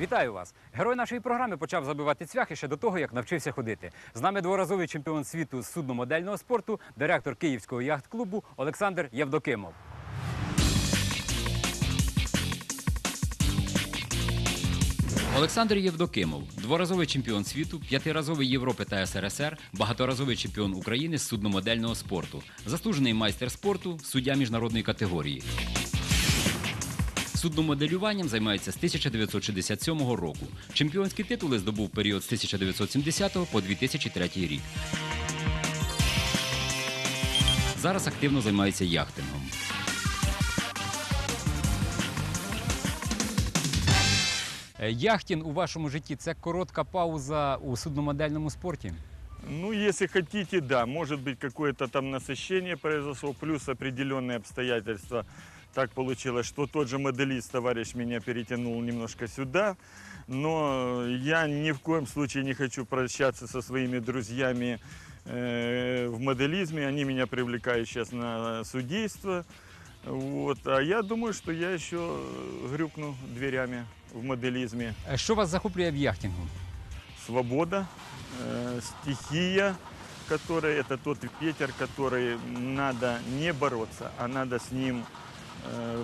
Вітаю вас! Герой нашої програми почав забивати цвяхи ще до того, як навчився ходити. З нами дворазовий чемпіон світу з судномодельного спорту, директор Київського яхт-клубу Олександр Євдокимов. Олександр Євдокимов, дворазовий чемпіон світу, п'ятиразовий Європи та СРСР, багаторазовий чемпіон України з судномодельного спорту, заслужений майстер спорту, суддя міжнародної категорії. Судномоделюванням займається з 1967 року. Чемпіонські титули здобув в період з 1970 по 2003 рік. Зараз активно займається яхтингом. Е, Яхтінг у вашому житті це коротка пауза у судномодельному спорті. Ну, если хотите, да, может быть какое-то там насыщение произошло, плюс определенные обстоятельства. Так получилось, что тот же моделист, товарищ, меня перетянул немножко сюда. Но я ни в коем случае не хочу прощаться со своими друзьями э, в моделизме. Они меня привлекают сейчас на судейство. Вот. А я думаю, что я еще грюкну дверями в моделизме. Е, Що вас захоплює в яхтингу? свобода, э, стихия, которая это тот ветер, который надо не бороться, а надо с ним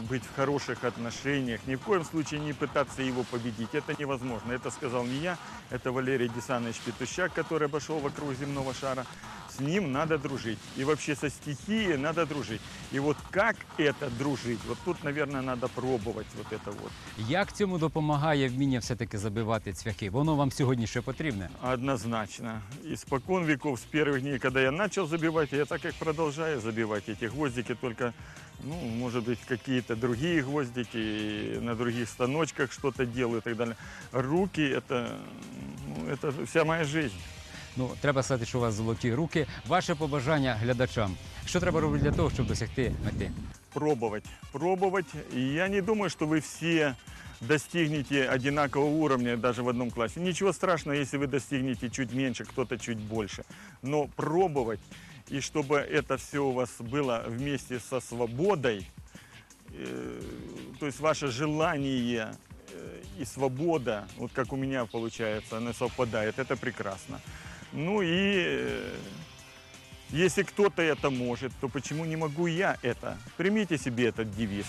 быть в хороших отношениях. Ни в коем случае не пытаться его победить. Это невозможно. Это сказал не я, это Валерий Десанович Петущак, который обошел вокруг земного шара. С ним надо дружить. И вообще со стихией надо дружить. И вот как это дружить? Вот тут, наверное, надо пробовать вот это вот. Як цьому допомагає вміння все-таки забивати цвяхи? Воно вам сьогодні ще потрібне? Однозначно. Испокон веков, с первых дней, когда я начал забивать, я так как продолжаю забивать эти гвоздики, только, ну, может быть, какие-то другие гвоздики, и на других станочках что-то делаю и так далее. Руки – это, ну, это вся моя жизнь. Ну, треба сказати, що у вас золоті руки. Ваше побажання глядачам. Що треба робити для того, щоб досягти мети? Пробовать, пробовать. И я не думаю, что вы все достигнете одинакового уровня даже в одном классе. Ничего страшного, если вы достигнете чуть меньше, кто-то чуть больше. Но пробовать, и чтобы это все у вас было вместе со свободой, э, то есть ваше желание э, и свобода, вот как у меня получается, она совпадает, это прекрасно. Ну и э, если кто-то это может, то почему не могу я это? Примите себе этот девиз.